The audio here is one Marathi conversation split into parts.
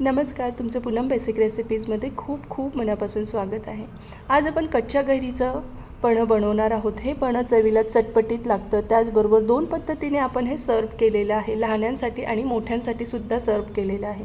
नमस्कार तुमचं पूनम बेसिक रेसिपीजमध्ये खूप खूप मनापासून स्वागत आहे. आज आपण कच्च्या गैरीचं पणं बनवणार आहोत. हे पणं चवीला चटपटीत लागतं. त्याचबरोबर दोन पद्धतीने आपण हे सर्व केलेलं आहे. लहान्यांसाठी आणि मोठ्यांसाठी सुद्धा सर्व केलेलं आहे.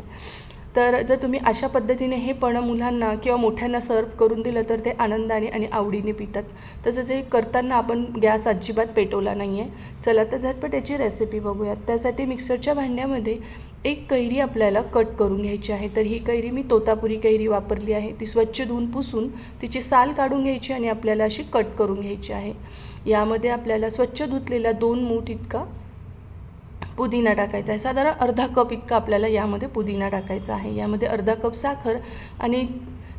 तर जर तुम्ही अशा पद्धतीने हे पण मुलांना किंवा मोठ्यांना सर्व करून दिलं तर ते आनंदाने आणि आवडीने पितात. तसंच हे करताना आपण गॅस अजिबात पेटवला नाही आहे चला तर झटपट याची रेसिपी बघूयात. त्यासाठी मिक्सरच्या भांड्यामध्ये एक कैरी आपल्याला कट करून घ्यायची आहे. तर ही कैरी मी तोतापुरी कैरी वापरली आहे. ती स्वच्छ धुवून पुसून तिची साल काढून घ्यायची आणि आपल्याला अशी कट करून घ्यायची आहे. यामध्ये आपल्याला स्वच्छ धुतलेला दोन मूठ इतका पुदिना टाकायचा आहे. साधारण अर्धा कप इतका आपल्याला यामध्ये पुदिना टाकायचा आहे. यामध्ये अर्धा कप साखर आणि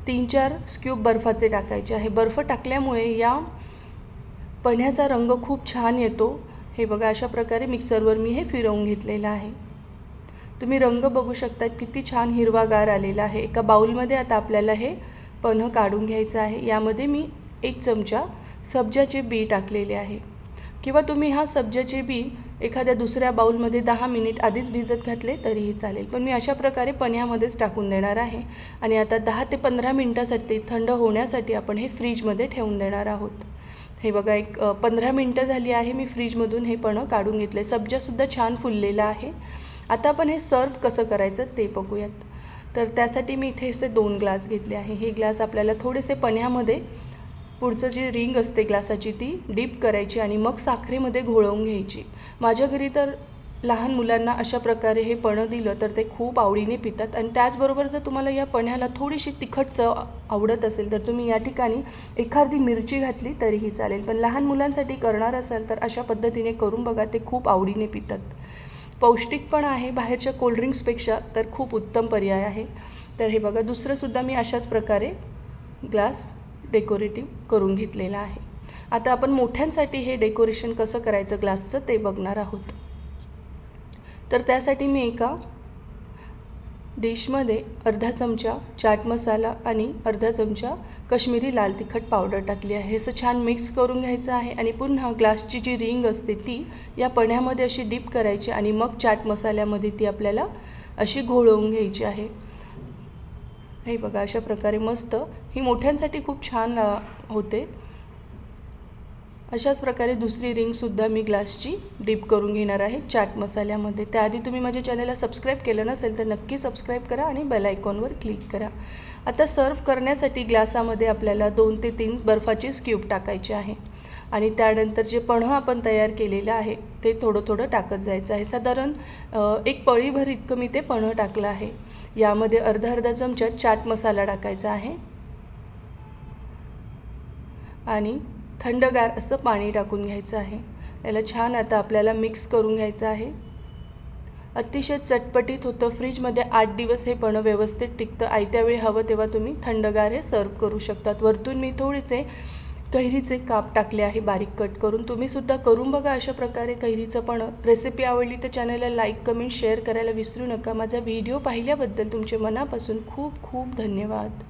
तीन चार स्क्यूब बर्फाचे टाकायचे आहे. बर्फ टाकल्यामुळे या पण्याचा रंग खूप छान येतो. हे बघा अशा प्रकारे मिक्सरवर मी हे फिरवून घेतलेलं आहे. तुम्ही रंग बघू शकता किती छान हिरवागार आलेला आहे. एका बाऊलमध्ये आता आपल्याला हे पन्ह काढून घ्यायचं आहे. यामध्ये मी एक चमचा सब्जाचे बी टाकलेले आहे. किंवा तुम्ही हा सब्जाचे बी एखाद्या दुसऱ्या बाऊलमध्ये दहा मिनिट आधीच भिजत घातले तरीही चालेल. पण मी अशा प्रकारे पन्ह्यामध्येच टाकून देणार आहे. आणि आता दहा ते पंधरा मिनटासाठी थंड होण्यासाठी आपण हे फ्रीजमध्ये ठेवून देणार आहोत. हे बघा एक पंधरा मिनटं झाली आहे मी फ्रीजमधून हे पणं काढून घेतलं. आहे सब्जासुद्धा छान फुललेला आहे. आता आपण हे सर्व कसं करायचं ते बघूयात. तर त्यासाठी मी इथे असे दोन ग्लास घेतले आहे. हे ग्लास आपल्याला थोडेसे पण्यामध्ये पुढचं जी रिंग असते ग्लासाची ती डीप करायची आणि मग साखरेमध्ये घोळवून घ्यायची. माझ्या घरी तर लहान मुलांना अशा प्रकारे हे पणं दिलं तर ते खूप आवडीने पितात आणि त्याचबरोबर जर तुम्हाला या पण्याला थोडीशी तिखट चव आवडत असेल तर तुम्ही या ठिकाणी एखादी मिरची घातली तरीही चालेल. पण लहान मुलांसाठी करणार असाल तर अशा पद्धतीने करून बघा ते खूप आवडीने पितात. पौष्टिक पण आहे बाहेरच्या कोल्ड्रिंक्सपेक्षा तर खूप उत्तम पर्याय आहे. तर हे बघा दुसरंसुद्धा मी अशाच प्रकारे ग्लास डेकोरेटिव्ह करून घेतलेला आहे. आता आपण मोठ्यांसाठी हे डेकोरेशन कसं करायचं ग्लासचं ते बघणार आहोत. तर त्यासाठी मी एका डिशमध्ये अर्धा चमचा चाट मसाला आणि अर्धा चमचा कश्मीरी लाल तिखट पावडर टाकली आहे. असं छान मिक्स करून घ्यायचं आहे आणि पुन्हा ग्लासची जी रिंग असते ती या पण्यामध्ये अशी डीप करायची आणि मग चाट मसाल्यामध्ये ती आपल्याला अशी घोळवून घ्यायची आहे. हे बघा अशा प्रकारे मस्त. ही मोठ्यांसाठी खूप छान होते. अशाच प्रकारे दुसरी रिंगसुद्धा मी ग्लासची डीप करून घेणार आहे चाट मसाल्यामध्ये. त्याआधी तुम्ही माझ्या चॅनलला सबस्क्राईब केलं नसेल तर नक्की सबस्क्राईब करा आणि बेल आयकॉनवर क्लिक करा. आता सर्व करण्यासाठी ग्लासामध्ये आपल्याला दोन ते तीन बर्फाची स्क्यूब टाकायची आहे. आणि त्यानंतर जे पणं आपण तयार केलेलं आहे ते थोडं थोडं टाकत जायचं आहे. साधारण एक पळीभर इतकं मी ते पणं टाकलं आहे. यामध्ये अर्धा अर्धा चमचा चाट मसाला टाकायचा आहे. आणि थंडगार असं पाणी टाकून घ्यायचं आहे. याला छान आता आपल्याला मिक्स करून घ्यायचं आहे. अतिशय चटपटीत होतं फ्रीजमध्ये आठ दिवस हे पण व्यवस्थित टिकतं. आयत्यावेळी हवं तेव्हा तुम्ही थंडगार हे सर्व करू शकतात. वरतून मी थोडेसे कैरीचे काप टाकले आहे बारीक कट करून. तुम्हीसुद्धा करून बघा अशा प्रकारे कैरीचं पण रेसिपी आवडली तर चॅनलला लाईक कमेंट शेअर करायला विसरू नका. माझा व्हिडिओ पाहिल्याबद्दल तुमचे मनापासून खूप खूप धन्यवाद.